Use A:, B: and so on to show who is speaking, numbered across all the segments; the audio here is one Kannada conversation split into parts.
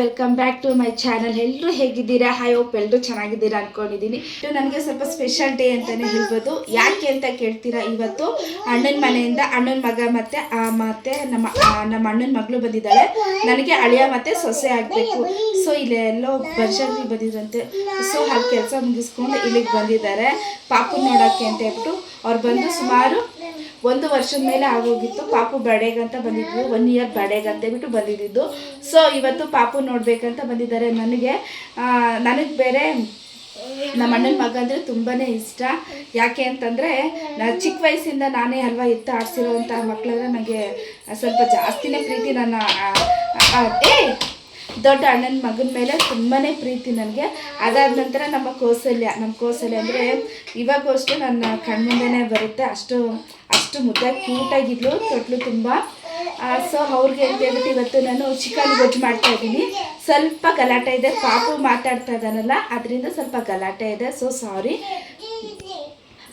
A: Welcome back to my channel ಎಲ್ಲರೂ ಹೇಗಿದ್ದೀರಾ? ಹೈ ಓಪ್ ಎಲ್ಲರೂ ಚೆನ್ನಾಗಿದ್ದೀರಾ ಅನ್ಕೊಂಡಿದ್ದೀನಿ. ಇದು ನನಗೆ ಸ್ವಲ್ಪ ಸ್ಪೆಷಲ್ ಡೇ ಅಂತಲೇ ಹೇಳ್ಬೋದು. ಯಾಕೆ ಅಂತ ಕೇಳ್ತೀರಾ? ಇವತ್ತು ಅಣ್ಣನ ಮನೆಯಿಂದ ಅಣ್ಣನ ಮಗ ಮತ್ತೆ ಮತ್ತೆ ನಮ್ಮ ನಮ್ಮ ಅಣ್ಣನ ಮಗಳು ಬಂದಿದ್ದಾಳೆ. ನನಗೆ ಅಳಿಯ ಮತ್ತೆ ಸೊಸೆ ಆಗಬೇಕು. ಸೊ ಇಲ್ಲೆಲ್ಲೋ ಬರ್ಷನ್ಗೆ ಬಂದಿದ್ರಂತೆ. ಸೊ ಅಲ್ಲಿ ಕೆಲಸ ಮುಗಿಸ್ಕೊಂಡು ಇಲ್ಲಿಗೆ ಬಂದಿದ್ದಾರೆ. ಪಾಪು ನೋಡೋಕ್ಕೆ ಅಂತ ಹೇಳ್ಬಿಟ್ಟು ಅವ್ರು ಬಂದು ಸುಮಾರು ಒಂದು ವರ್ಷದ ಮೇಲೆ ಆಗೋಗಿತ್ತು. ಪಾಪು ಬರ್ಡೇಗಂತ ಬಂದಿದ್ವಿ ಒನ್ ಇಯರ್ ಬಿಟ್ಟು ಬಂದಿದ್ದು. ಸೊ ಇವತ್ತು ಪಾಪು ನೋಡ್ಬೇಕಂತ ಬಂದಿದ್ದಾರೆ. ನನಗೆ ನನಗೆ ಬೇರೆ ನಮ್ಮ ಅಣ್ಣನ ಮಗ ಅಂದರೆ ತುಂಬಾ ಇಷ್ಟ. ಯಾಕೆ ಅಂತಂದರೆ ಚಿಕ್ಕ ವಯಸ್ಸಿಂದ ನಾನೇ ಅಲ್ವಾ ಎತ್ತು ಆಡಿಸಿರೋವಂಥ ಮಕ್ಕಳಂದ್ರೆ ನನಗೆ ಸ್ವಲ್ಪ ಜಾಸ್ತಿನೇ ಪ್ರೀತಿ ನನ್ನ ಏ! ದೊಡ್ಡ ಅಣ್ಣನ ಮಗನ ಮೇಲೆ ತುಂಬಾ ಪ್ರೀತಿ ನನಗೆ. ಅದಾದ ನಂತರ ನಮ್ಮ ಕೌಸಲ್ಯ. ನಮ್ಮ ಕೌಸಲ್ಯ ಅಂದರೆ ಇವಾಗೂ ಅಷ್ಟು ನನ್ನ ಕಣ್ಮುಂದೆನೇ ಬರುತ್ತೆ. ಅಷ್ಟು ಮುದ್ದೆ ಕ್ಯೂಟಾಗಿದ್ಲು ತೊಟ್ಲು ತುಂಬ. ಸೊ ಅವ್ರಿಗೆ ಅಂತ ಹೇಳ್ಬಿಟ್ಟು ಇವತ್ತು ನಾನು ಚಿಕನ್ ಗೊಜ್ಜು ಮಾಡ್ತಾ ಇದ್ದೀನಿ. ಸ್ವಲ್ಪ ಗಲಾಟೆ ಇದೆ, ಪಾಪು ಮಾತಾಡ್ತಾ ಇದ್ದಾನಲ್ಲ, ಅದರಿಂದ ಸ್ವಲ್ಪ ಗಲಾಟೆ ಇದೆ ಸೊ ಸಾರಿ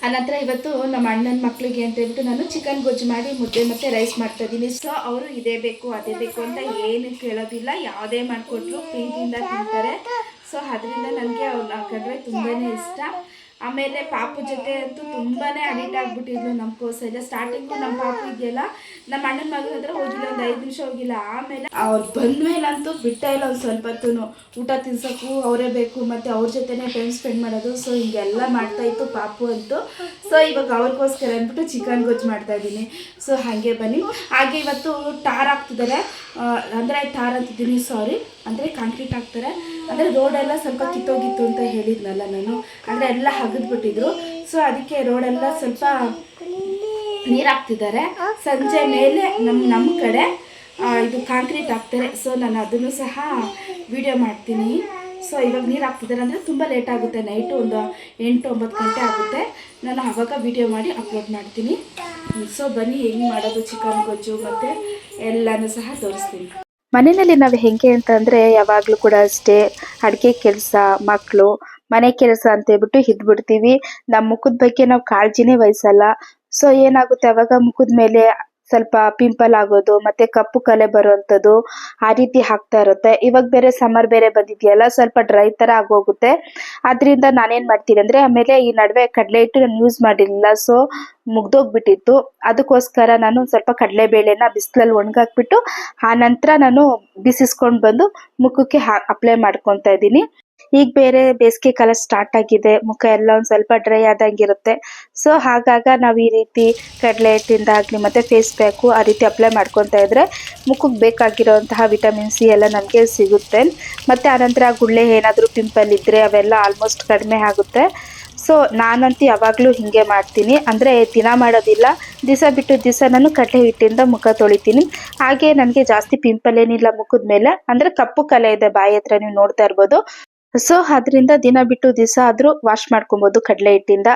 A: ಅನಂತರ ಇವತ್ತು ನಮ್ಮ ಅಣ್ಣನ ಮಕ್ಕಳಿಗೆ ಅಂತ ಹೇಳ್ಬಿಟ್ಟು ನಾನು ಚಿಕನ್ ಗೊಜ್ಜು ಮಾಡಿ ಮುದ್ದೆ ಮತ್ತು ರೈಸ್ ಮಾಡ್ತಾ ಇದ್ದೀನಿ. ಸೊ ಅವರು ಇದೇ ಬೇಕು, ಅದೇ ಬೇಕು ಅಂತ ಏನು ಕೇಳೋದಿಲ್ಲ, ಯಾವುದೇ ಮಾಡಿಕೊಟ್ರು, ಪ್ರೀತಿಯಿಂದ ತಿಂತಾರೆ. ಸೊ ಅದರಿಂದ ನನಗೆ ಅವ್ರನ್ನ ಕಂಡ್ರೆ ತುಂಬಾ ಇಷ್ಟ. ಆಮೇಲೆ ಪಾಪು ಜೊತೆ ಅಂತೂ ತುಂಬಾ ಅಡಿಕ್ಟ್ ಆಗಿಬಿಟ್ಟಿದ್ಲು ನಮ್ಮ ಕೋಸೆಲ್ಲ ಸ್ಟಾರ್ಟಿಂಗು ನಮ್ಮ ಪಾಪು ಇದೆಯಲ್ಲ ನಮ್ಮ ಅಣ್ಣನ ಮಗನ ಹತ್ರ ಹೋಗಿಲ್ಲ, ಒಂದು ಐದು ನಿಮಿಷ ಹೋಗಿಲ್ಲ. ಆಮೇಲೆ ಅವ್ರು ಬಂದ್ಮೇಲಂತೂ ಬಿಟ್ಟ ಇಲ್ಲ ಒಂದು ಸ್ವಲ್ಪ ಊಟ ತಿನ್ಸೋಕ್ಕೂ ಅವರೇ ಬೇಕು, ಮತ್ತು ಅವ್ರ ಜೊತೆನೇ ಟೈಮ್ ಸ್ಪೆಂಡ್ ಮಾಡೋದು. ಸೊ ಹಿಂಗೆಲ್ಲ ಮಾಡ್ತಾ ಇತ್ತು ಪಾಪು ಅಂತೂ. ಸೊ ಇವಾಗ ಅವ್ರಿಗೋಸ್ಕರ ಅಂದ್ಬಿಟ್ಟು ಚಿಕನ್ ಗೊಜ್ಜು ಮಾಡ್ತಾ ಇದ್ದೀನಿ. ಸೊ ಹಾಗೆ ಬನ್ನಿ. ಹಾಗೆ ಇವತ್ತು ಟಾರ್ ಹಾಕ್ತಿದ್ದಾರೆ ಅಂದರೆ ಟಾರ್ ಅಂತಿದ್ದೀನಿ ಸಾರಿ ಅಂದರೆ ಕಾಂಕ್ರೀಟ್ ಹಾಕ್ತಾರೆ. ಅಂದರೆ ರೋಡೆಲ್ಲ ಸ್ವಲ್ಪ ಕಿತ್ತೋಗಿತ್ತು ಅಂತ ಹೇಳಿದ್ನಲ್ಲ ನಾನು. ಅಂದರೆ ಎಲ್ಲ ಹಗದ್ಬಿಟ್ಟಿದ್ರು. ಸೊ ಅದಕ್ಕೆ ರೋಡೆಲ್ಲ ಸ್ವಲ್ಪ ನೀರು ಹಾಕ್ತಿದ್ದಾರೆ ಸಂಜೆ ಮೇಲೆ ನಮ್ಮ ನಮ್ಮ ಕಡೆ ಇದು ಕಾಂಕ್ರೀಟ್ ಹಾಕ್ತಾರೆ. ಸೊ ನಾನು ಅದನ್ನು ಸಹ ವಿಡಿಯೋ ಮಾಡ್ತೀನಿ. ಸೊ ಇವಾಗ ನೀರು ಹಾಕ್ತಿದ್ದಾರೆ ಅಂದರೆ ತುಂಬ ಲೇಟ್ ಆಗುತ್ತೆ. ನೈಟು ಒಂದು ಎಂಟು, ಒಂಬತ್ತು ಗಂಟೆ ಆಗುತ್ತೆ. ನಾನು ಆವಾಗ ವಿಡಿಯೋ ಮಾಡಿ ಅಪ್ಲೋಡ್ ಮಾಡ್ತೀನಿ. ಸೊ ಬನ್ನಿ, ಹೆಂಗೆ ಮಾಡೋದು ಚಿಕನ್ ಗೊಜ್ಜು ಮತ್ತು ಎಲ್ಲನೂ ಸಹ ತೋರಿಸ್ತೀನಿ.
B: ಮನೆಯಲ್ಲಿ ನಾವು ಹೆಂಗೆ ಅಂತಂದ್ರೆ ಯಾವಾಗ್ಲೂ ಕೂಡ ಅಷ್ಟೇ ಅಡಿಗೆ ಕೆಲಸ ಮಕ್ಕಳು ಮನೆ ಕೆಲಸ ಅಂತ ಹೇಳ್ಬಿಟ್ಟು ಇದ್ಬಿಡ್ತೀವಿ ನಮ್ಮ ಮುಖದ ಬಗ್ಗೆ ನಾವು ಕಾಳಜಿನೇ ವಹಿಸಲ್ಲ. ಸೊ ಏನಾಗುತ್ತೆ ಅವಾಗ ಮುಖದ ಮೇಲೆ ಸ್ವಲ್ಪ ಪಿಂಪಲ್ ಆಗೋದು, ಮತ್ತೆ ಕಪ್ಪು ಕಲೆ ಬರುವಂಥದ್ದು ಆ ರೀತಿ ಆಗ್ತಾ ಇರುತ್ತೆ. ಇವಾಗ ಬೇರೆ ಸಮ್ಮರ್ ಬೇರೆ ಬಂದಿದೆಯಲ್ಲ, ಸ್ವಲ್ಪ ಡ್ರೈ ತರ ಆಗೋಗುತ್ತೆ. ಅದರಿಂದ ನಾನೇನ್ ಮಾಡ್ತೀನಿ ಅಂದ್ರೆ, ಆಮೇಲೆ ಈ ನಡುವೆ ಕಡಲೆ ಹಿಟ್ಟು ನಾನು ಯೂಸ್ ಮಾಡಿರಲಿಲ್ಲ ಸೊ ಮುಗ್ದೋಗ್ಬಿಟ್ಟಿತ್ತು. ಅದಕ್ಕೋಸ್ಕರ ನಾನು ಸ್ವಲ್ಪ ಕಡಲೆಬೇಳೆನ ಬಿಸಿಲಲ್ಲಿ ಒಣಗಾಕ್ಬಿಟ್ಟು, ಆ ನಂತರ ನಾನು ಬಿಸಿಸ್ಕೊಂಡು ಬಂದು ಮುಖಕ್ಕೆ ಅಪ್ಲೈ ಮಾಡ್ಕೊತಾ ಇದ್ದೀನಿ. ಈಗ ಬೇರೆ ಬೇಸಿಗೆ ಕಾಲ ಸ್ಟಾರ್ಟ್ ಆಗಿದೆ. ಮುಖ ಎಲ್ಲ ಒಂದು ಸ್ವಲ್ಪ ಡ್ರೈ ಆದಂಗಿರುತ್ತೆ. ಸೊ ಹಾಗಾಗ ನಾವು ಈ ರೀತಿ ಕಡಲೆ ಹಿಟ್ಟಿಂದ ಆಗಲಿ ಮತ್ತೆ ಫೇಸ್ ಪ್ಯಾಕು ಆ ರೀತಿ ಅಪ್ಲೈ ಮಾಡ್ಕೊತಾ ಇದ್ರೆ ಮುಖಕ್ಕೆ ಬೇಕಾಗಿರೋಂತಹ ವಿಟಮಿನ್ ಸಿ ಎಲ್ಲ ನಮಗೆ ಸಿಗುತ್ತೆ. ಮತ್ತೆ ಆನಂತರ ಗುಳ್ಳೆ ಏನಾದರೂ ಪಿಂಪಲ್ ಇದ್ದರೆ ಅವೆಲ್ಲ ಆಲ್ಮೋಸ್ಟ್ ಕಡಿಮೆ ಆಗುತ್ತೆ. ಸೊ ನಾನಂತೂ ಯಾವಾಗಲೂ ಹೀಗೆ ಮಾಡ್ತೀನಿ. ಅಂದರೆ ದಿನ ಮಾಡೋದಿಲ್ಲ. ದಿವಸ ಬಿಟ್ಟು ದಿವಸ ನಾನು ಕಡಲೆ ಹಿಟ್ಟಿಂದ ಮುಖ ತೊಳಿತೀನಿ. ಹಾಗೆ ನನಗೆ ಜಾಸ್ತಿ ಪಿಂಪಲ್ ಏನಿಲ್ಲ ಮುಖದ ಮೇಲೆ. ಅಂದರೆ ಕಪ್ಪು ಕಲೆ ಇದೆ ಬಾಯಿ ಹತ್ರ, ನೀವು ನೋಡ್ತಾ ಇರ್ಬೋದು. ಸೊ ಅದರಿಂದ ದಿನ ಬಿಟ್ಟು ದಿವಸ ಆದರೂ ವಾಶ್ ಮಾಡ್ಕೊಬೋದು ಕಡಲೆ ಹಿಟ್ಟಿಂದ.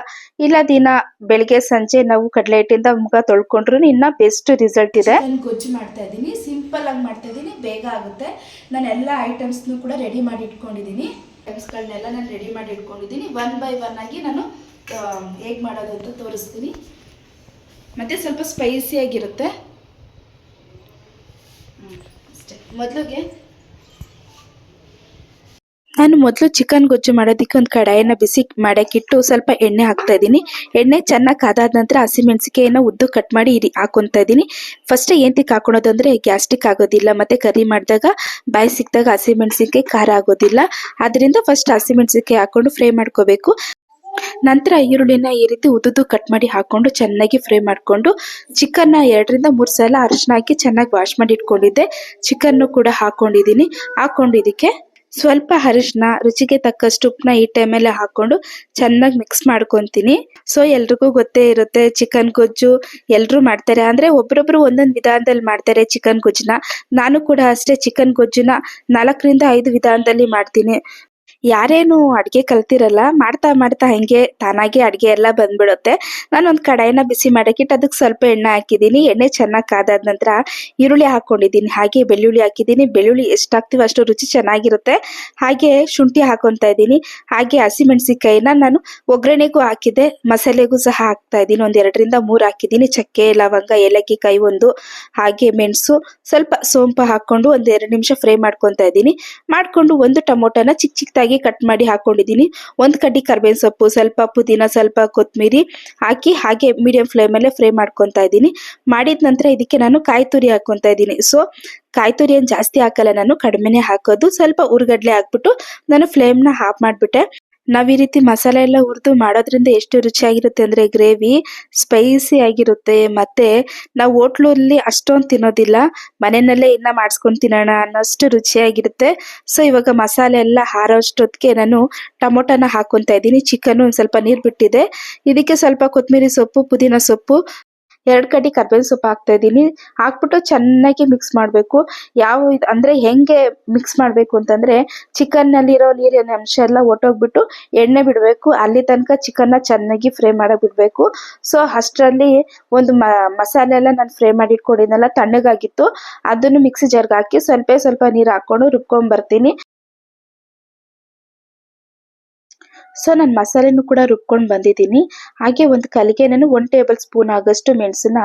B: ಇಲ್ಲ ದಿನ ಬೆಳಿಗ್ಗೆ, ಸಂಜೆ ನಾವು ಕಡಲೆ ಹಿಟ್ಟಿಂದ ಮುಖ ತೊಳ್ಕೊಂಡ್ರು ಇನ್ನ ಬೆಸ್ಟ್ ರಿಸಲ್ಟ್ ಇದೆ.
A: ಗೊಜ್ಜು ಮಾಡ್ತಾ ಇದ್ದೀನಿ. ಸಿಂಪಲ್ ಆಗಿ ಮಾಡ್ತಾ ಇದ್ದೀನಿ. ಬೇಗ ಆಗುತ್ತೆ. ನಾನು ಎಲ್ಲ ಐಟಮ್ಸ್ನು ಕೂಡ ರೆಡಿ ಮಾಡಿ ಇಟ್ಕೊಂಡಿದ್ದೀನಿ. ಐಟಮ್ಸ್ಗಳನ್ನೆಲ್ಲ ನಾನು ರೆಡಿ ಮಾಡಿ ಇಟ್ಕೊಂಡಿದ್ದೀನಿ. ಒನ್ ಬೈ ಒನ್ ಆಗಿ ನಾನು ಹೇಗೆ ಮಾಡೋದು ಅಂತ ತೋರಿಸ್ತೀನಿ. ಮತ್ತು ಸ್ವಲ್ಪ ಸ್ಪೈಸಿಯಾಗಿರುತ್ತೆ ಮೊದಲಿಗೆ
B: ನಾನು ಮೊದಲು ಚಿಕನ್ ಗೊಜ್ಜು ಮಾಡೋದಕ್ಕೆ ಒಂದು ಕಡಾಯಿನ ಬಿಸಿ ಮಾಡೋಕ್ಕಿಟ್ಟು ಸ್ವಲ್ಪ ಎಣ್ಣೆ ಹಾಕ್ತಾ ಇದ್ದೀನಿ. ಎಣ್ಣೆ ಚೆನ್ನಾಗಿ ಕಾದಾದ ನಂತರ ಹಸಿಮೆಣಸಿಕೆಯನ್ನು ಉದ್ದು ಕಟ್ ಮಾಡಿ ಇರಿ ಹಾಕೊತಾ ಇದ್ದೀನಿ. ಫಸ್ಟ್ ಏಂತಿಗೆ ಹಾಕೊಳೋದು ಅಂದ್ರೆ ಗ್ಯಾಸ್ಟಿಕ್ ಆಗೋದಿಲ್ಲ, ಮತ್ತೆ ಕರಿ ಮಾಡಿದಾಗ ಬಾಯಿ ಸಿಕ್ಕಿದಾಗ ಹಸಿಮೆಣಸಿನ್ಕಾಯಿ ಖಾರ ಆಗೋದಿಲ್ಲ. ಅದರಿಂದ ಫಸ್ಟ್ ಹಸಿಮೆಣಸಿನ್ಕಾಯಿ ಹಾಕೊಂಡು ಫ್ರೈ ಮಾಡ್ಕೋಬೇಕು. ನಂತರ ಈರುಳ್ಳಿನ ಈ ರೀತಿ ಉದುದು ಕಟ್ ಮಾಡಿ ಹಾಕೊಂಡು ಚೆನ್ನಾಗಿ ಫ್ರೈ ಮಾಡಿಕೊಂಡು ಚಿಕನ್ನ ಎರಡರಿಂದ ಮೂರು ಸಲ ಅರಿಶಿನ ಹಾಕಿ ಚೆನ್ನಾಗಿ ವಾಶ್ ಮಾಡಿ ಇಟ್ಕೊಂಡಿದ್ದೆ. ಚಿಕನ್ನು ಕೂಡ ಹಾಕೊಂಡಿದ್ದೀನಿ. ಹಾಕೊಂಡು ಇದಕ್ಕೆ ಸ್ವಲ್ಪ ಅರಿಶಿನ, ರುಚಿಗೆ ತಕ್ಕಷ್ಟು ಉಪ್ಪನ್ನ ಈ ಟೈಮಲ್ಲಿ ಹಾಕೊಂಡು ಚೆನ್ನಾಗಿ ಮಿಕ್ಸ್ ಮಾಡ್ಕೊತೀನಿ. ಸೊ ಎಲ್ರಿಗೂ ಗೊತ್ತೇ ಇರುತ್ತೆ ಚಿಕನ್ ಗೊಜ್ಜು ಎಲ್ಲರೂ ಮಾಡ್ತಾರೆ. ಅಂದ್ರೆ ಒಬ್ರೊಬ್ರು ಒಂದೊಂದು ವಿಧಾನದಲ್ಲಿ ಮಾಡ್ತಾರೆ ಚಿಕನ್ ಗೊಜ್ಜನ್ನ. ನಾನು ಕೂಡ ಅಷ್ಟೇ ಚಿಕನ್ ಗೊಜ್ಜನ್ನ ನಾಲ್ಕರಿಂದ ಐದು ವಿಧಾನದಲ್ಲಿ ಮಾಡ್ತೀನಿ.
A: ಯಾರೇನು ಅಡುಗೆ ಕಲ್ತಿರಲ್ಲ, ಮಾಡ್ತಾ ಮಾಡ್ತಾ ಹಂಗೆ ತಾನಾಗೆ ಅಡುಗೆ ಎಲ್ಲ ಬಂದ್ಬಿಡುತ್ತೆ. ನಾನು ಒಂದು ಕಡಾಯಿನ ಬಿಸಿ ಮಾಡಕ್ಕಿಟ್ಟು ಅದಕ್ಕೆ ಸ್ವಲ್ಪ ಎಣ್ಣೆ ಹಾಕಿದ್ದೀನಿ. ಎಣ್ಣೆ ಚೆನ್ನಾಗಿ ಕಾದಾದ ನಂತರ ಈರುಳ್ಳಿ ಹಾಕ್ಕೊಂಡಿದ್ದೀನಿ ಹಾಗೆ ಬೆಳ್ಳುಳ್ಳಿ ಹಾಕಿದ್ದೀನಿ. ಬೆಳ್ಳುಳ್ಳಿ ಎಷ್ಟು ಹಾಕ್ತೀವೋ ಅಷ್ಟು ರುಚಿ ಚೆನ್ನಾಗಿರುತ್ತೆ. ಹಾಗೆ ಶುಂಠಿ ಹಾಕೊತಾ ಇದ್ದೀನಿ. ಹಾಗೆ ಹಸಿಮೆಣಸಿಕಾಯಿನ ನಾನು ಒಗ್ಗರಣೆಗೂ ಹಾಕಿದೆ ಮಸಾಲೆಗೂ ಸಹ ಹಾಕ್ತಾ ಇದ್ದೀನಿ. ಒಂದು ಎರಡರಿಂದ ಮೂರು ಹಾಕಿದ್ದೀನಿ. ಚಕ್ಕೆ, ಲವಂಗ ಏಲಕ್ಕಿ ಕಾಯಿ ಒಂದು, ಹಾಗೆ ಮೆಣಸು, ಸ್ವಲ್ಪ ಸೋಂಪು ಹಾಕೊಂಡು ಒಂದು ಎರಡು ನಿಮಿಷ ಫ್ರೈ ಮಾಡ್ಕೊತಾ ಇದ್ದೀನಿ. ಮಾಡ್ಕೊಂಡು ಒಂದು ಟೊಮೊಟೊನ ಚಿಕ್ಕ ಚಿಕ್ಕದಾಗಿ ಕಟ್ ಮಾಡಿ ಹಾಕೊಂಡಿದ್ದೀನಿ. ಒಂದು ಕಡ್ಡಿ ಕರ್ಬೇವಿನ ಸೊಪ್ಪು, ಸ್ವಲ್ಪ ಪುದೀನ, ಸ್ವಲ್ಪ ಕೊತ್ತಂಬರಿ ಹಾಕಿ ಹಾಗೆ ಮೀಡಿಯಂ ಫ್ಲೇಮಲ್ಲೇ ಫ್ರೈ ಮಾಡ್ಕೊತಾ ಇದ್ದೀನಿ. ಮಾಡಿದ ನಂತರ ಇದಕ್ಕೆ ನಾನು ಕಾಯಿ ತುರಿ ಹಾಕೊತಾ ಇದ್ದೀನಿ. ಸೊ ಕಾಯಿ ತುರಿ ಏನು ಜಾಸ್ತಿ ಹಾಕಲ್ಲ, ನಾನು ಕಡಿಮೆನೇ ಹಾಕೋದು. ಸ್ವಲ್ಪ ಉರ್ಗಡ್ಲೆ ಹಾಕ್ಬಿಟ್ಟು ನಾನು ಫ್ಲೇಮ್ನ ಆಫ್ ಮಾಡಿಬಿಟ್ಟೆ. ನಾವು ಈ ರೀತಿ ಮಸಾಲೆ ಎಲ್ಲ ಹುರಿದು ಮಾಡೋದ್ರಿಂದ ಎಷ್ಟು ರುಚಿಯಾಗಿರುತ್ತೆ ಅಂದರೆ ಗ್ರೇವಿ, ಸ್ಪೈಸಿ ಆಗಿರುತ್ತೆ. ಮತ್ತೆ ನಾವು ಹೋಟ್ಲಲ್ಲಿ ಅಷ್ಟೊಂದು ತಿನ್ನೋದಿಲ್ಲ. ಮನೆಯಲ್ಲೇ ಇನ್ನ ಮಾಡಿಸ್ಕೊಂಡು ತಿನ್ನೋಣ ಅನ್ನೋಷ್ಟು ರುಚಿಯಾಗಿರುತ್ತೆ. ಸೊ ಇವಾಗ ಮಸಾಲೆ ಎಲ್ಲ ಹಾರೋಷ್ಟೊತ್ತಿಗೆ ನಾನು ಟೊಮೊಟೊನ ಹಾಕೊತಾ ಇದ್ದೀನಿ. ಚಿಕನ್ ಒಂದು ಸ್ವಲ್ಪ ನೀರು ಬಿಟ್ಟಿದೆ. ಇದಕ್ಕೆ ಸ್ವಲ್ಪ ಕೊತ್ತಂಬರಿ ಸೊಪ್ಪು, ಪುದೀನ ಸೊಪ್ಪು ಎರಡು ಕಡ್ಡಿ ಕರ್ಬೇವಿನ ಸೊಪ್ಪು ಹಾಕ್ತಾ ಇದ್ದೀನಿ. ಹಾಕ್ಬಿಟ್ಟು ಚೆನ್ನಾಗಿ ಮಿಕ್ಸ್ ಮಾಡಬೇಕು. ಯಾವ ಇದು ಅಂದರೆ ಹೆಂಗೆ ಮಿಕ್ಸ್ ಮಾಡಬೇಕು ಅಂತಂದರೆ ಚಿಕನ್ನಲ್ಲಿರೋ ನೀರಿನ ಅಂಶ ಎಲ್ಲ ಒಟ್ಟೋಗ್ಬಿಟ್ಟು ಎಣ್ಣೆ ಬಿಡಬೇಕು. ಅಲ್ಲಿ ತನಕ ಚಿಕನ್ನ ಚೆನ್ನಾಗಿ ಫ್ರೈ ಮಾಡಕ್ ಬಿಡಬೇಕು ಸೊ ಅಷ್ಟರಲ್ಲಿ ಒಂದು ಮಸಾಲೆ ಎಲ್ಲ ನಾನು ಫ್ರೈ ಮಾಡಿ ಇಟ್ಕೊಂಡಿದ್ನಲ್ಲ ತಣ್ಣಗಾಗಿತ್ತು. ಅದನ್ನು ಮಿಕ್ಸಿ ಜಾರ್ಗೆ ಹಾಕಿ ಸ್ವಲ್ಪ ಸ್ವಲ್ಪ ನೀರು ಹಾಕೊಂಡು ರುಬ್ಕೊಂಡ್ ಬರ್ತೀನಿ. ಸೊ ನಾನು ಮಸಾಲೆನೂ ಕೂಡ ರುಬ್ಕೊಂಡು ಬಂದಿದ್ದೀನಿ. ಹಾಗೆ ಒಂದು ಕಲಿಗೆ ನಾನು ಒನ್ ಟೇಬಲ್ ಸ್ಪೂನ್ ಆಗೋಷ್ಟು ಮೆಣಸನ್ನ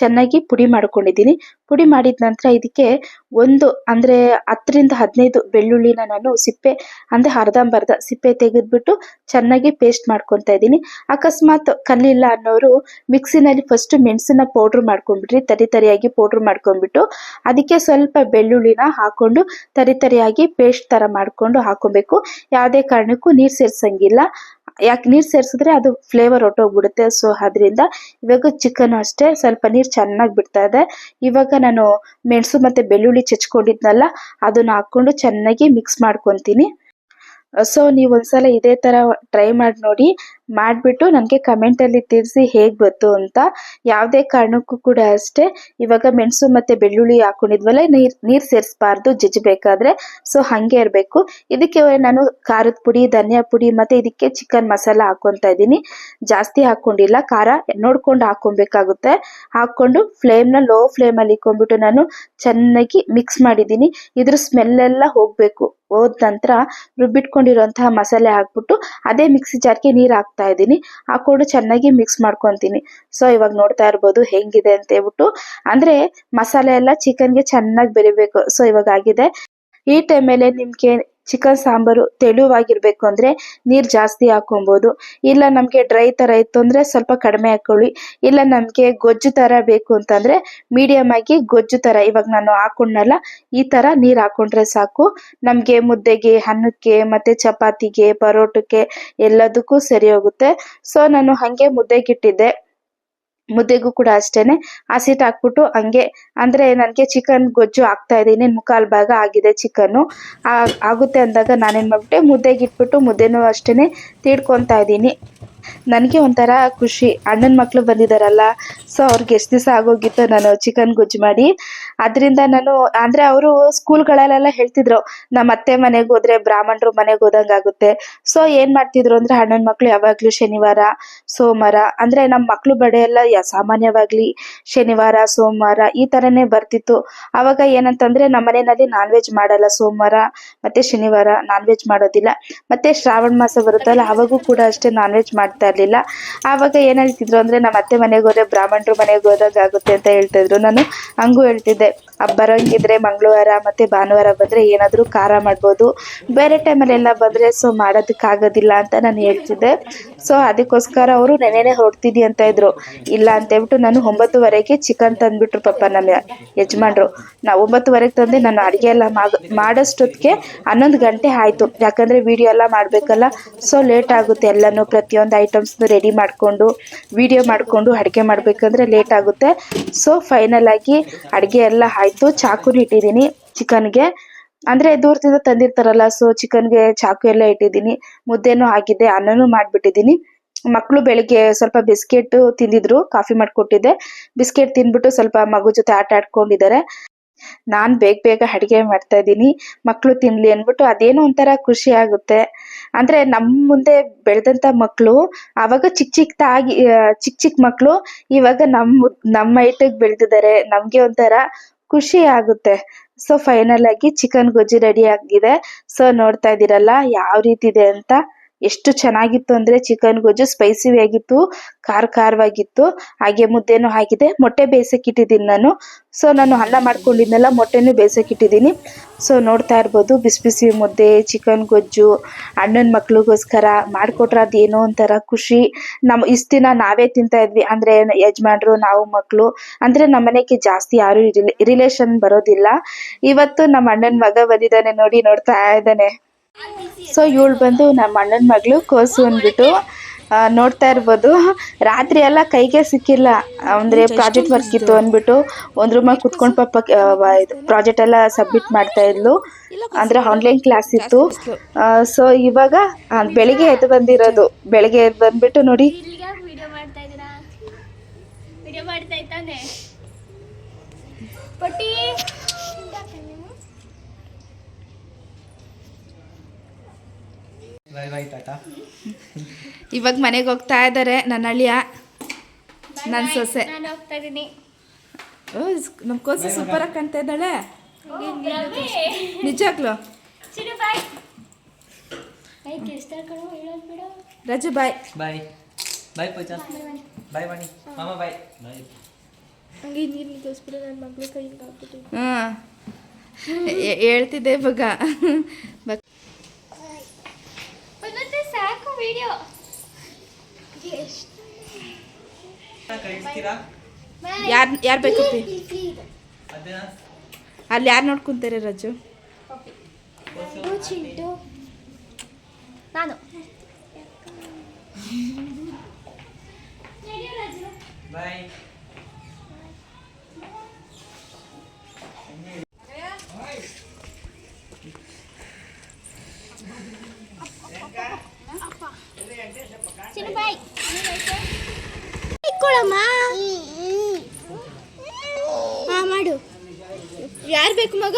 A: ಚೆನ್ನಾಗಿ ಪುಡಿ ಮಾಡ್ಕೊಂಡಿದ್ದೀನಿ. ಪುಡಿ ಮಾಡಿದ ನಂತರ ಇದಕ್ಕೆ ಒಂದು, ಅಂದ್ರೆ ಹತ್ತರಿಂದ ಹದಿನೈದು ಬೆಳ್ಳುಳ್ಳಿನ ನಾನು ಸಿಪ್ಪೆ, ಅಂದರೆ ಅರ್ಧಂಬರ್ಧ ಸಿಪ್ಪೆ ತೆಗೆದ್ಬಿಟ್ಟು ಚೆನ್ನಾಗಿ ಪೇಸ್ಟ್ ಮಾಡ್ಕೊತಾ ಇದ್ದೀನಿ. ಅಕಸ್ಮಾತ್ ಕಲ್ಲಿಲ್ಲ ಅನ್ನೋರು ಮಿಕ್ಸಿನಲ್ಲಿ ಫಸ್ಟ್ ಮೆಣಸಿನ ಪೌಡ್ರ್ ಮಾಡ್ಕೊಂಡ್ಬಿಟ್ರಿ ತರಿ ತರಿಯಾಗಿ ಪೌಡ್ರ್ ಮಾಡ್ಕೊಂಡ್ಬಿಟ್ಟು ಅದಕ್ಕೆ ಸ್ವಲ್ಪ ಬೆಳ್ಳುಳ್ಳಿನ ಹಾಕೊಂಡು ತರಿ ತರಿಯಾಗಿ ಪೇಸ್ಟ್ ತರ ಮಾಡ್ಕೊಂಡು ಹಾಕೊಬೇಕು. ಯಾವುದೇ ಕಾರಣಕ್ಕೂ ನೀರು ಸೇರ್ಸಂಗಿಲ್ಲ. ಯಾಕೆ ನೀರು ಸೇರಿಸಿದ್ರೆ ಅದು ಫ್ಲೇವರ್ ಹೊಟ್ಟೋಗ್ಬಿಡುತ್ತೆ ಸೊ ಅದರಿಂದ ಇವಾಗ ಚಿಕನ್ ಅಷ್ಟೇ ಸ್ವಲ್ಪ ನೀರು ಚೆನ್ನಾಗಿ ಬಿಡ್ತಾ ಇದೆ. ಇವಾಗ ನಾನು ಮೆಣಸು ಮತ್ತು ಬೆಳ್ಳುಳ್ಳಿ ಚಚ್ಕೊಂಡಿದ್ನಲ್ಲ, ಅದನ್ನ ಹಾಕ್ಕೊಂಡು ಚೆನ್ನಾಗಿ ಮಿಕ್ಸ್ ಮಾಡ್ಕೊತೀನಿ. ಸೊ ನೀವು ಒಂದ್ಸಲ ಇದೇ ಥರ ಟ್ರೈ ಮಾಡಿ ನೋಡಿ. ಮಾಡಿಬಿಟ್ಟು ನನಗೆ ಕಮೆಂಟಲ್ಲಿ ತಿಳಿಸಿ ಹೇಗೆ ಬಂತು ಅಂತ. ಯಾವುದೇ ಕಾರಣಕ್ಕೂ ಕೂಡ ಅಷ್ಟೇ. ಇವಾಗ ಮೆಣಸು ಮತ್ತು ಬೆಳ್ಳುಳ್ಳಿ ಹಾಕೊಂಡಿದ್ವಲ್ಲ, ನೀರು ನೀರು ಸೇರಿಸಬಾರ್ದು ಜಜ್ಜಬೇಕಾದ್ರೆ ಸೊ ಹಾಗೆ ಇರಬೇಕು. ಇದಕ್ಕೆ ನಾನು ಖಾರದ ಪುಡಿ, ಧನಿಯಾ ಪುಡಿ ಮತ್ತು ಇದಕ್ಕೆ ಚಿಕನ್ ಮಸಾಲ ಹಾಕ್ಕೊತಾ ಇದ್ದೀನಿ. ಜಾಸ್ತಿ ಹಾಕ್ಕೊಂಡಿಲ್ಲ ಖಾರ ನೋಡ್ಕೊಂಡು ಹಾಕ್ಕೊಬೇಕಾಗುತ್ತೆ ಹಾಕ್ಕೊಂಡು ಫ್ಲೇಮ್ನ ಲೋ ಫ್ಲೇಮಲ್ಲಿ ಇಕ್ಕೊಂಡ್ಬಿಟ್ಟು ನಾನು ಚೆನ್ನಾಗಿ ಮಿಕ್ಸ್ ಮಾಡಿದ್ದೀನಿ. ಇದ್ರ ಸ್ಮೆಲ್ಲೆಲ್ಲ ಹೋಗಬೇಕು. ಹೋದ ನಂತರ ರುಬ್ಬಿಟ್ಕೊಂಡಿರುವಂತಹ ಮಸಾಲೆ ಹಾಕ್ಬಿಟ್ಟು ಅದೇ ಮಿಕ್ಸಿ ಜಾರ್ಗೆ ನೀರು ಹಾಕ್ತಾ ಇದ್ದೀನಿ. ಹಾಕೊಂಡು ಚೆನ್ನಾಗಿ ಮಿಕ್ಸ್ ಮಾಡ್ಕೊತೀನಿ. ಸೊ ಇವಾಗ ನೋಡ್ತಾ ಇರ್ಬೋದು ಹೆಂಗಿದೆ ಅಂತ ಹೇಳ್ಬಿಟ್ಟು. ಅಂದರೆ ಮಸಾಲೆ ಎಲ್ಲ ಚಿಕನ್ಗೆ ಚೆನ್ನಾಗಿ ಬೆರಿಬೇಕು. ಸೊ ಇವಾಗ ಆಗಿದೆ. ಈ ಅಲ್ಲಿ ನಿಮಗೆ ಚಿಕನ್ ಸಾಂಬಾರು ತೆಳುವಾಗಿರ್ಬೇಕು ಅಂದರೆ ನೀರು ಜಾಸ್ತಿ ಹಾಕೊಬೋದು. ಇಲ್ಲ ನಮಗೆ ಡ್ರೈ ಥರ ಇತ್ತು ಅಂದರೆ ಸ್ವಲ್ಪ ಕಡಿಮೆ ಹಾಕ್ಕೊಳ್ಳಿ ಇಲ್ಲ ನಮಗೆ ಗೊಜ್ಜು ಥರ ಬೇಕು ಅಂತಂದರೆ ಮೀಡಿಯಮ್ ಆಗಿ ಗೊಜ್ಜು ಥರ ಇವಾಗ ನಾನು ಹಾಕೊಂಡ್ನಲ್ಲ, ಈ ಥರ ನೀರು ಹಾಕೊಂಡ್ರೆ ಸಾಕು. ನಮಗೆ ಮುದ್ದೆಗೆ, ಅನ್ನಕ್ಕೆ ಮತ್ತು ಚಪಾತಿಗೆ, ಪರೋಟಕ್ಕೆ ಎಲ್ಲದಕ್ಕೂ ಸರಿ ಹೋಗುತ್ತೆ. ಸೊ ನಾನು ಹಾಗೆ ಮುದ್ದೆಗಿಟ್ಟಿದ್ದೆ ಮುದ್ದೆಗೂ ಕೂಡ ಅಷ್ಟೇನೆ ಹಸಿಟ್ಟು ಹಾಕ್ಬಿಟ್ಟು ಹಂಗೆ, ಅಂದರೆ ನನಗೆ ಚಿಕನ್ ಗೊಜ್ಜು ಹಾಕ್ತಾ ಇದ್ದೀನಿ ಮುಕ್ಕಾಲು ಭಾಗ ಆಗಿದೆ ಚಿಕನ್ನು ಆಗುತ್ತೆ ಅಂದಾಗ ನಾನೇನು ಮಾಡ್ಬಿಟ್ಟೆ, ಮುದ್ದೆಗೆ ಇಟ್ಬಿಟ್ಟು ಮುದ್ದೆನೂ ಅಷ್ಟೇ ತೀಡ್ಕೊತಾ ಇದ್ದೀನಿ. ನನಗೆ ಒಂಥರ ಖುಷಿ. ಅಣ್ಣನ ಮಕ್ಕಳು ಬಂದಿದ್ದಾರಲ್ಲ ಸೊ ಅವ್ರಿಗೆ ಎಷ್ಟು ದಿವಸ ಆಗೋಗಿತ್ತು ನಾನು ಚಿಕನ್ ಗೊಜ್ಜು ಮಾಡಿ. ಅದರಿಂದ ನಾನು, ಅಂದರೆ ಅವರು ಸ್ಕೂಲ್ಗಳಲ್ಲೆಲ್ಲ ಹೇಳ್ತಿದ್ರು ನಮ್ಮ ಅತ್ತೆ ಮನೆಗೆ ಹೋದ್ರೆ ಬ್ರಾಹ್ಮಣರು ಮನೆಗೆ ಹೋದಂಗೆ ಆಗುತ್ತೆ. ಸೊ ಏನು ಮಾಡ್ತಿದ್ರು ಅಂದರೆ ಅಣ್ಣನ ಮಕ್ಕಳು ಯಾವಾಗಲೂ ಶನಿವಾರ, ಸೋಮವಾರ, ಅಂದರೆ ನಮ್ಮ ಮಕ್ಕಳು ಬಡೆ ಎಲ್ಲ ಸಾಮಾನ್ಯವಾಗಲಿ ಸಾಮಾನ್ಯವಾಗ್ಲಿ ಶನಿವಾರ, ಸೋಮವಾರ ಈ ಥರನೇ ಬರ್ತಿತ್ತು. ಆವಾಗ ಏನಂತಂದರೆ ನಮ್ಮ ಮನೆಯಲ್ಲಿ ನಾನ್ ವೆಜ್ ಮಾಡಲ್ಲ ಸೋಮವಾರ ಮತ್ತು ಶನಿವಾರ ನಾನ್ ವೆಜ್ ಮಾಡೋದಿಲ್ಲ. ಮತ್ತು ಶ್ರಾವಣ ಮಾಸ ಬರುತ್ತಲ್ಲ, ಅವಾಗೂ ಕೂಡ ಅಷ್ಟೇ ನಾನ್ ವೆಜ್ ಮಾಡ್ತಾ ಇರಲಿಲ್ಲ. ಆವಾಗ ಏನು ಹೇಳ್ತಿದ್ರು ಅಂದರೆ ನಮ್ಮ ಅತ್ತೆ ಮನೆಗೆ ಹೋದ್ರೆ ಬ್ರಾಹ್ಮಣರು ಮನೆಗೆ ಹೋದಾಗ ಆಗುತ್ತೆ ಅಂತ ಹೇಳ್ತಿದ್ರು ನಾನು ಹಂಗೂ ಹೇಳ್ತಿದ್ದೆ. ಬರೋಂಗಿದ್ರೆ ಮಂಗಳವಾರ ಮತ್ತು ಭಾನುವಾರ ಬಂದರೆ ಏನಾದರೂ ಖಾರ ಮಾಡ್ಬೋದು. ಬೇರೆ ಟೈಮಲ್ಲೆಲ್ಲ ಬಂದರೆ ಸೊ ಮಾಡೋದಕ್ಕಾಗೋದಿಲ್ಲ ಅಂತ ನಾನು ಹೇಳ್ತಿದ್ದೆ. ಸೊ ಅದಕ್ಕೋಸ್ಕರ ಅವರು ನೆನೆನೆ ಹೊರಡ್ತಿದ್ದಿ ಅಂತ ಇದ್ರು. ಇಲ್ಲ ಅಂತ ಹೇಳ್ಬಿಟ್ಟು ನಾನು ಒಂಬತ್ತುವರೆಗೆ ಚಿಕನ್ ತಂದ್ಬಿಟ್ರು ಪಾಪ ನಮ್ಮ ಯಜಮಾನ್ರು. ನಾ ಒಂಬತ್ತುವರೆಗೆ ತಂದೆ, ನಾನು ಅಡುಗೆ ಎಲ್ಲ ಮಾಡೋಷ್ಟೊತ್ತಿಗೆ ಹನ್ನೊಂದು ಗಂಟೆ ಆಯಿತು. ಯಾಕಂದರೆ ವಿಡಿಯೋ ಎಲ್ಲ ಮಾಡಬೇಕಲ್ಲ, ಸೊ ಲೇಟ್ ಆಗುತ್ತೆ ಎಲ್ಲನೂ. ಪ್ರತಿಯೊಂದು ಐಟಮ್ಸ್ನು ರೆಡಿ ಮಾಡಿಕೊಂಡು ವಿಡಿಯೋ ಮಾಡಿಕೊಂಡು ಅಡುಗೆ ಮಾಡಬೇಕಂದ್ರೆ ಲೇಟ್ ಆಗುತ್ತೆ. ಸೊ ಫೈನಲ್ ಆಗಿ ಅಡುಗೆ ಎಲ್ಲ ಆಯಿತು. ಚಾಕುನ ಇಟ್ಟಿದ್ದೀನಿ ಚಿಕನ್ಗೆ. ಅಂದ್ರೆ ದೂರದಿಂದ ತಂದಿರ್ತಾರಲ್ಲ ಸೊ ಚಿಕನ್ಗೆ ಚಾಕು ಎಲ್ಲ ಇಟ್ಟಿದ್ದೀನಿ. ಮುದ್ದೆನೂ ಆಗಿದೆ ಅನ್ನನೂ ಮಾಡಿಬಿಟ್ಟಿದ್ದೀನಿ. ಮಕ್ಕಳು ಬೆಳಿಗ್ಗೆ ಸ್ವಲ್ಪ ಬಿಸ್ಕೆಟ್ ತಿಂದಿದ್ರು, ಕಾಫಿ ಮಾಡಿಕೊಟ್ಟಿದ್ದೆ. ಬಿಸ್ಕೆಟ್ ತಿಂದ್ಬಿಟ್ಟು ಸ್ವಲ್ಪ ಮಗು ಜೊತೆ ಆಟ ಆಡ್ಕೊಂಡಿದ್ದಾರೆ. ನಾನು ಬೇಗ ಬೇಗ ಅಡುಗೆ ಮಾಡ್ತಾ ಇದ್ದೀನಿ. ಮಕ್ಕಳು ತಿನ್ನಲಿ ಅಂದ್ಬಿಟ್ಟು ಅದೇನೋ ಒಂಥರ ಖುಷಿ ಆಗುತ್ತೆ. ಅಂದರೆ ನಮ್ಮ ಮುಂದೆ ಬೆಳೆದಂಥ ಮಕ್ಕಳು ಆವಾಗ ಚಿಕ್ಕ ಚಿಕ್ಕದಾಗಿ ಚಿಕ್ಕ ಚಿಕ್ಕ ಮಕ್ಕಳು ಇವಾಗ ನಮ್ಮ ನಮ್ಮ ಐಟಗ್ ಬೆಳೆದಿದ್ದಾರೆ. ನಮಗೆ ಒಂಥರ ಖುಷಿ ಆಗುತ್ತೆ. ಸೊ ಫೈನಲ್ ಆಗಿ ಚಿಕನ್ ಗೊಜ್ಜು ರೆಡಿ ಆಗಿದೆ. ಸೊ ನೋಡ್ತಾ ಇದ್ದೀರಲ್ಲ, ಯಾವ ರೀತಿ ಇದೆ ಅಂತ? ಎಷ್ಟು ಚೆನ್ನಾಗಿತ್ತು ಅಂದ್ರೆ ಚಿಕನ್ ಗೊಜ್ಜು ಸ್ಪೈಸಿ ಆಗಿತ್ತು, ಖಾರ ಖಾರವಾಗಿತ್ತು. ಹಾಗೆ ಮುದ್ದೆನೂ ಆಗಿದೆ ಮೊಟ್ಟೆ ಬೇಯಿಸಕ್ಕೆ ಇಟ್ಟಿದ್ದೀನಿ ನಾನು. ಸೊ ನಾನು ಅನ್ನ ಮಾಡ್ಕೊಂಡಿದ್ನಲ್ಲ, ಮೊಟ್ಟೆನೂ ಬೇಯಿಸಕ್ಕೆ ಇಟ್ಟಿದ್ದೀನಿ. ಸೊ ನೋಡ್ತಾ ಇರ್ಬೋದು, ಬಿಸಿ ಬಿಸಿ ಮುದ್ದೆ ಚಿಕನ್ ಗೊಜ್ಜು, ಅಣ್ಣನ ಮಕ್ಳಿಗೋಸ್ಕರ ಮಾಡಿಕೊಟ್ರೆ ಅದೇನೋ ಒಂಥರ ಖುಷಿ. ನಮ್ಮ ಇಷ್ಟು ದಿನ ನಾವೇ ತಿಂತಾ ಇದ್ವಿ. ಅಂದರೆ ಯಜಮಾನ್ರು, ನಾವು ಮಕ್ಕಳು ಅಂದರೆ ನಮ್ಮ ಮನೆಗೆ ಜಾಸ್ತಿ ಯಾರು ರಿಲೇಷನ್ ಬರೋದಿಲ್ಲ. ಇವತ್ತು ನಮ್ಮ ಅಣ್ಣನ ಮಗ ಬಂದಿದ್ದಾನೆ ನೋಡಿ, ನೋಡ್ತಾ ಇದ್ದಾನೆ. ಸೊ ಇವಳು ಬಂದು ನಮ್ಮ ಅಣ್ಣನ ಮಗಳು ಕೋಸು ಅಂದ್ಬಿಟ್ಟು ನೋಡ್ತಾ ಇರ್ಬೋದು. ರಾತ್ರಿ ಎಲ್ಲ ಕೈಗೆ ಸಿಕ್ಕಿಲ್ಲ. ಅಂದರೆ ಪ್ರಾಜೆಕ್ಟ್ ವರ್ಕ್ ಇತ್ತು ಅಂದ್ಬಿಟ್ಟು ಒಂದು ರೂಮಾಗಿ ಕುತ್ಕೊಂಡು ಪಾಪ ಪ್ರಾಜೆಕ್ಟ್ ಎಲ್ಲ ಸಬ್ಮಿಟ್ ಮಾಡ್ತಾ ಇದ್ಲು. ಅಂದರೆ ಆನ್ಲೈನ್ ಕ್ಲಾಸ್ ಇತ್ತು. ಸೊ ಇವಾಗ ಬೆಳಿಗ್ಗೆ ಎದ್ದು ಬಂದಿರೋದು. ಬೆಳಿಗ್ಗೆ ಎದ್ದು ಬಂದ್ಬಿಟ್ಟು ನೋಡಿ.
C: ಮಾಡ್ತಾ
D: ಇವಾಗ ಮನೆಗೆ ಹೋಗ್ತಾ ಇದ್ದಾರೆ ನನ್ನ ಅಳಿಯ ನನ್ನ ಸೊಸೆ.
C: ನಾನು ಹೋಗ್ತಾ ಇದ್ದೀನಿ.
D: ನಮ್ಮ ಕೋಸು ಸೂಪರಾಗಿ ಕಾಣ್ತಾ ಇದ್ದಾಳೆ? ನಿಜಾಗ್ಲು? ರಜು ಬಾಯ್
E: ಬಾಯ್ ಬಾಯ್ ಪೂಜಾ. ಬಾಯ್ ವಾಣಿ ಮಾಮ ಬಾಯ್ ಬಾಯ್
C: ಹಂಗೆ ನೀರು ತೋರಿಸ್ಬಿಡು ನನ್ನ ಮಗಳು ಕೈಯಿಂದ ಹಾಕ್ಬಿಟ್ಟು
D: ಹಾಂ. ಹೇಳ್ತಿದ್ದೆ ಇವಾಗ. ಬ-
C: ಒಂದೊಂದೇ ಸಾಕು ವಿಡಿಯೋ
D: ಯಾರು ಯಾರು ಬೇಕಪ್ಪಿ ಅಲ್ಲಿ ಯಾರು ನೋಡ್ಕೊಂತಾರೆ ರಜು?
C: ನಾನು.
E: ಬಾಯ್
C: ಚಿನ್ನು ಬಾಯ್ ಮಾಡು.
D: ಬೇಕು ಮಗ?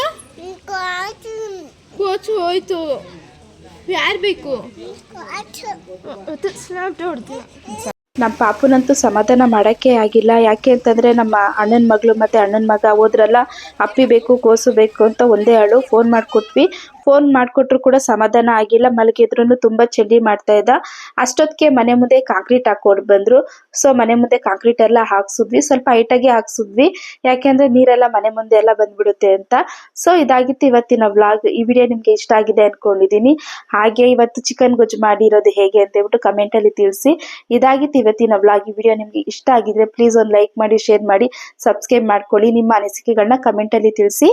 D: ಕೋಚು, ಹೋಯ್ತು. ಯಾರು ಬೇಕು?
A: ನಮ್ಮ ಪಾಪನಂತೂ ಸಮಾಧಾನ ಮಾಡೋಕ್ಕೆ ಆಗಿಲ್ಲ. ಯಾಕೆ ಅಂತಂದರೆ ನಮ್ಮ ಅಣ್ಣನ ಮಗಳು ಮತ್ತು ಅಣ್ಣನ ಮಗ ಹೋದ್ರಲ್ಲ, ಅಪ್ಪಿ ಬೇಕು, ಕೋಸು ಬೇಕು ಅಂತ ಒಂದೇ ಹಾಳು ಫೋನ್ ಮಾಡಿಕೊಟ್ವಿ. ಫೋನ್ ಮಾಡಿಕೊಟ್ರು ಕೂಡ ಸಮಾಧಾನ ಆಗಿಲ್ಲ. ಮಲಗಿದ್ರು ತುಂಬ ಚಳಿ ಮಾಡ್ತಾ ಇದ್ದ. ಅಷ್ಟೊತ್ತಿಗೆ ಮನೆ ಮುಂದೆ ಕಾಂಕ್ರೀಟ್ ಹಾಕೊಂಡು ಬಂದರು. ಸೊ ಮನೆ ಮುಂದೆ ಕಾಂಕ್ರೀಟ್ ಎಲ್ಲ ಹಾಕ್ಸಿದ್ವಿ. ಸ್ವಲ್ಪ ಹೈಟಾಗಿ ಹಾಕ್ಸಿದ್ವಿ. ಯಾಕೆಂದರೆ ನೀರೆಲ್ಲ ಮನೆ ಮುಂದೆ ಎಲ್ಲ ಬಂದ್ಬಿಡುತ್ತೆ ಅಂತ. ಸೊ ಇದಾಗಿತ್ತು ಇವತ್ತಿನ ವ್ಲಾಗ್ ಈ ವಿಡಿಯೋ ನಿಮಗೆ ಇಷ್ಟ ಆಗಿದೆ ಅಂದ್ಕೊಂಡಿದ್ದೀನಿ ಹಾಗೆ ಇವತ್ತು ಚಿಕನ್ ಗೊಜ್ಜು ಮಾಡಿರೋದು ಹೇಗೆ ಅಂತ ಹೇಳ್ಬಿಟ್ಟು ಕಮೆಂಟಲ್ಲಿ ತಿಳಿಸಿ. ಇದಾಗಿತ್ತು ಇವತ್ತಿನ ವ್ಲಾಗ್ ಈ ವಿಡಿಯೋ ನಿಮಗೆ ಇಷ್ಟ ಆಗಿದ್ರೆ ಪ್ಲೀಸ್ ಒಂದು ಲೈಕ್ ಮಾಡಿ ಶೇರ್ ಮಾಡಿ ಸಬ್ಸ್ಕ್ರೈಬ್ ಮಾಡ್ಕೊಳ್ಳಿ. ನಿಮ್ಮ ಅನಿಸಿಕೆಗಳನ್ನ ಕಮೆಂಟಲ್ಲಿ ತಿಳಿಸಿ.